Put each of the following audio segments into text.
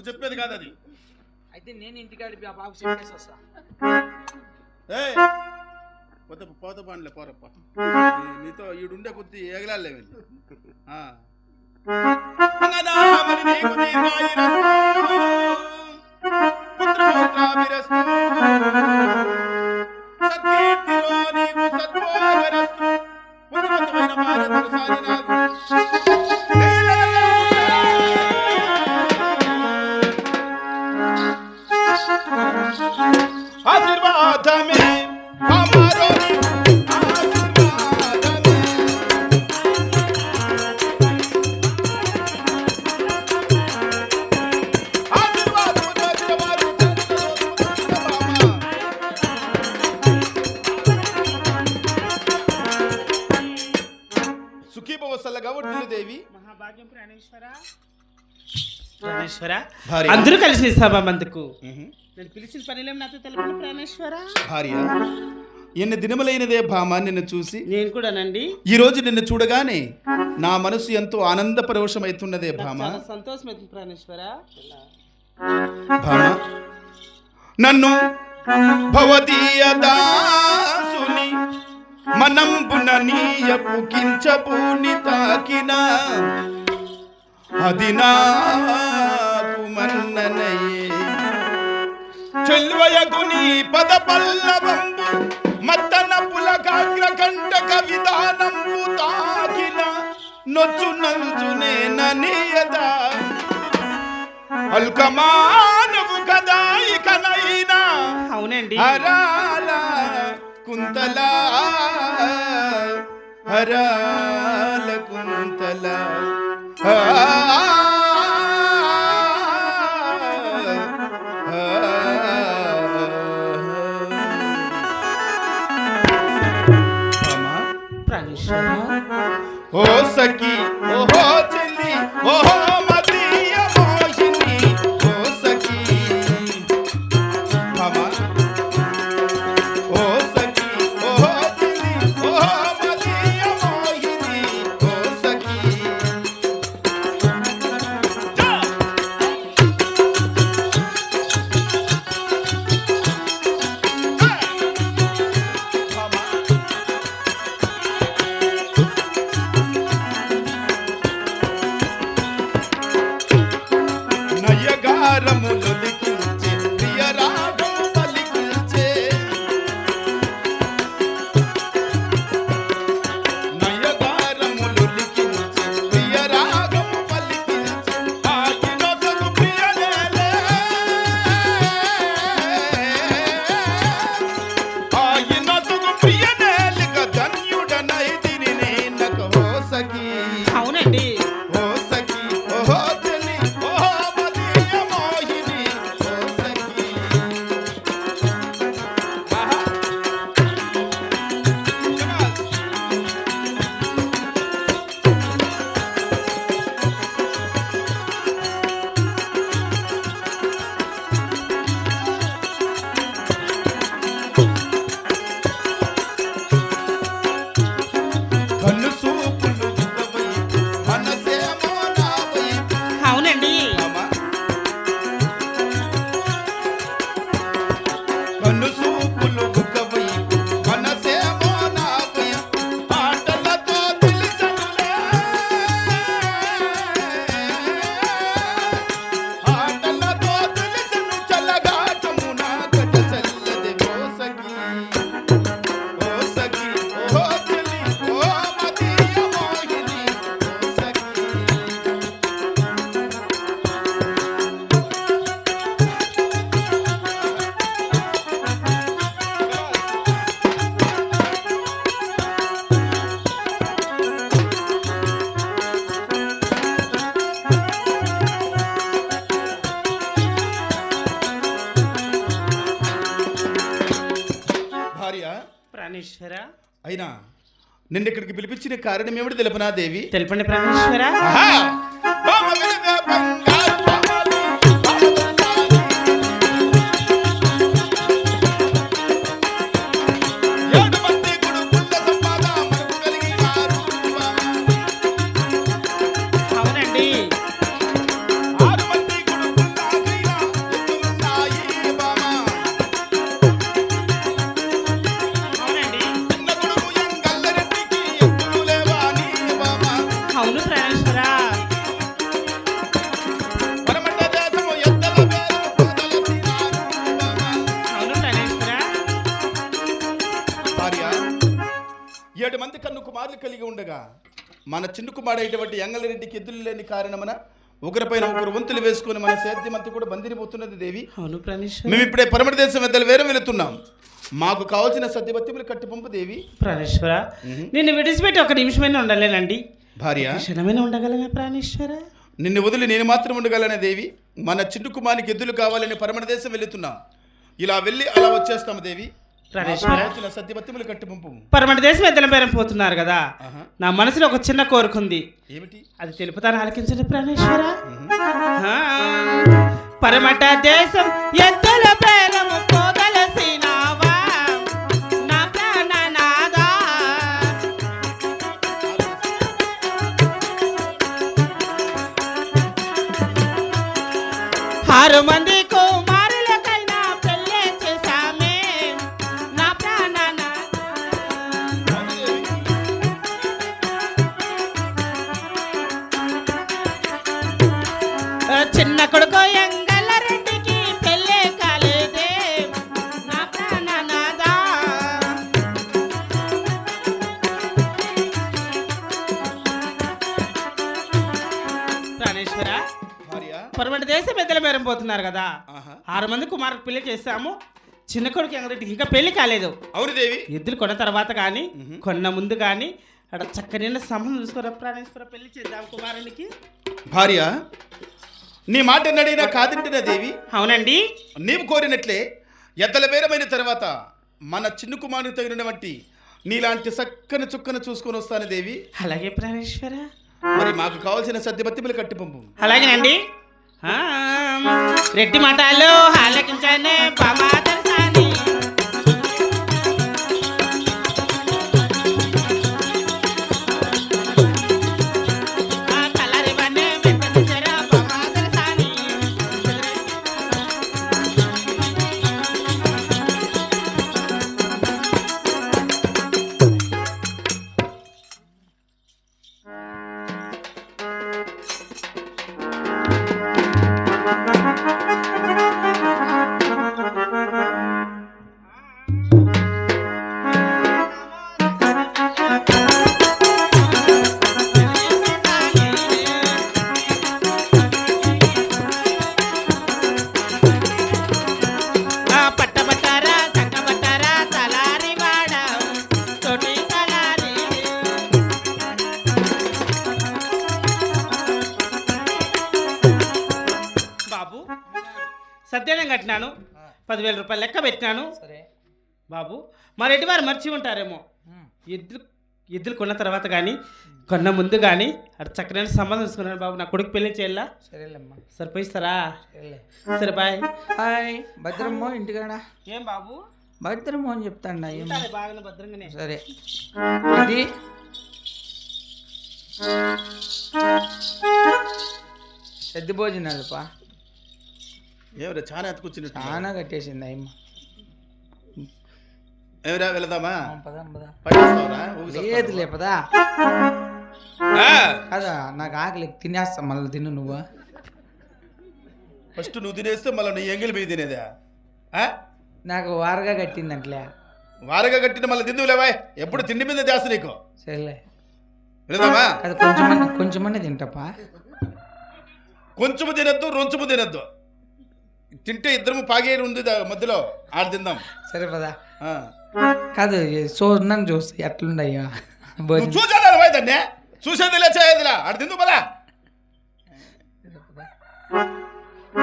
నువ్వు చెప్పేది కాదు అది. అయితే నేను ఇంటికాడి ఆ బాబు చెప్పేసి వస్తా. ఏయ్ పోతే పోతే పాండ్లే పోరప్ప. నీతో ఈడుండే కొద్ది ఏగలాలే వీళ్ళు. సత్కీర్తిలో నీకు సద్భోగరస్తు. ఉన్నతమైన భారతరు సారి ప్రాణేశ్వర. అందరూ కలిసి సభ మందుకు. మ్మ్. నేను పిలిచిన పనిలేం నాతో తెలుపండి ప్రాణేశ్వర? భార్య ఎన్ని దినములైనదే భామ నిన్ను చూసి? నేను కూడానండి. ఈ రోజు నిన్ను చూడగానే నా మనసు ఎంతో ఆనంద పరవశమైతున్నదే భామ. చాలా సంతోషమైంది ప్రాణేశ్వర. భామ నన్ను భవదీయ దాసుని మనంబున నీయపు కించబూని తాకిన అది నాకు మన్ననయే చెల్వయగుని పద పల్లవంబు మత్తన పులకాగ్ర కంటక విధానంబు తాకిన నొచ్చు నంచునే ననియదా. అల్కమానవు కదా ఇకనైనా అవునండి. హరాల కుంతల హరాల కుంతల. ప్రాణేశ్వర అయినా నిన్న ఇక్కడికి పిలిపించిన కారణం ఏమిటి తెలుపనా దేవి? తెలుపండి ప్రాణేశ్వర ఉండగా మన చిన్న కుమారుడైనటువంటి ఎంగళరెడ్డికి ఎద్దులు లేని కారణమున ఒకరిపైన ఒకరు వంతులు వేసుకొని మన సేద్యమంతా కూడా బందిరిపోతున్నది దేవి. అవును మేము ఇప్పుడే పరమటి దేశం వెద్దలు వేరే వెళుతున్నాం. మాకు కావాల్సిన సత్యవత్యములు కట్టి పంపు దేవి. ప్రాణేశ్వర నిన్ను విడిచిపెట్టి ఒక నిమిషమైనా ఉండలేనండి. భార్య. క్షణమైనా ఉండగలనా ప్రాణేశ్వర నిన్ను వదిలి నేను మాత్రం ఉండగలనే దేవి. మన చిన్న కుమారికి ఎద్దులు కావాలని పరమటి దేశం వెళుతున్నాం. ఇలా వెళ్ళి అలా వచ్చేస్తాము దేవి. పరమటి దేశం ఎద్దల బేరం పోతున్నారు కదా. నా మనసులో ఒక చిన్న కోరుకుంది ఏమిటి? అది తెలుపుతాను ఆలకించండి ప్రాణేశ్వర. పరమట దేశం ఎద్దల బేరము ప్రాణేశ్వర భార్య. పరమటి దేశం పెద్దల బేరం పోతున్నారు కదా. ఆరు మంది కుమారుడు పెళ్ళి చేస్తాము చిన్న కొడుకు ఎంగరెడ్డికి ఇంకా పెళ్ళి కాలేదు. అవును దేవి. ఎద్దులు కొన్న తర్వాత కానీ కొన్న ముందు కానీ అక్కడ చక్కని సంబంధం చూసుకోరా ప్రాణేశ్వర పెళ్ళి చేద్దాం కుమారునికి. భార్య నీ మాట నడినా కాదంటున్నా దేవి. అవునండి. నీవు కోరినట్లే ఎద్దల బేరమైన తర్వాత మన చిన్న కుమారుని తగినటువంటి నీలాంటి చక్కని చుక్కను చూసుకొని వస్తాను దేవి. అలాగే ప్రాణేశ్వర. మరి మాకు కావాల్సిన సత్యబత్తిమలు కట్టి పంపు. అలాగేనండి. రెడ్డి మఠాలు ఆలకించండి పమాదర్శాని బాబు. సత్యానం కట్టినాను. పదివేల రూపాయలు లెక్క పెట్టినాను. సరే. బాబు మా రెడ్డి వారు మర్చి ఉంటారేమో. ఎద్దులు ఎద్దులు కొన్న తర్వాత కానీ కొన్న ముందు కానీ అటు చక్కనైన సంబంధం తీసుకున్నాను బాబు. నా కొడుకు పెళ్ళి చేయాలా? సరేలేమ్మా. సరిపోయిస్తారా? సరే బాయ్. హాయ్. భద్రమ్మో ఇంటికాడ? ఏం బాబు? భద్రమ్మో అని బాగానే భద్రంగానే. సరే. ఇది పెద్ద భోజనాలు పా ఏమిరా చాలా ఎత్తుకొచ్చినట్టు చాలా కట్టేసింది అయ్యమ్మ. ఏమిరా వెళదామా? లేదు లేపదా కదా నాకు ఆకలి తినేస్తా మళ్ళీ తిను నువ్వు. ఫస్ట్ నువ్వు తినేస్తే మళ్ళీ నీ ఎంగిలి పోయి తినేదా? నాకు వారగా కట్టిందంట్లే. వారగా కట్టిన మళ్ళీ తిందువులేవా ఎప్పుడు తిండి మీద చేస్తా నీకు? సరేలే. వెళదామా? అది కొంచెమన్నా కొంచెమన్నా తింటాపా కొంచెము తినద్దు రొంచుము తినద్దు. తింటే ఇద్దరము పాగే ఉంది మధ్యలో. ఆడ తిందాం. సరే పదా. కాదు చూడన్నాను చూస్తే ఎట్లుండయ్యా? చూసేదా దాన్ని చూసేది లే చేయదులా ఆడ తిందు పదా.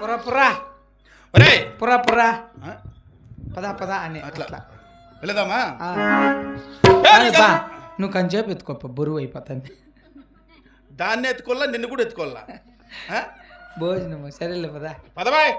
పురా పురా. ఒరే పురా పురా? పదా పదా అని అట్లా. బా నువ్వు కంచేపు ఎత్తుకోప్ప బరువు అయిపోతుంది. దాన్ని ఎత్తుకోవాలా నిన్ను కూడా ఎత్తుకోవాలా? భోజనము. సరేలే పదా. పదవాయ్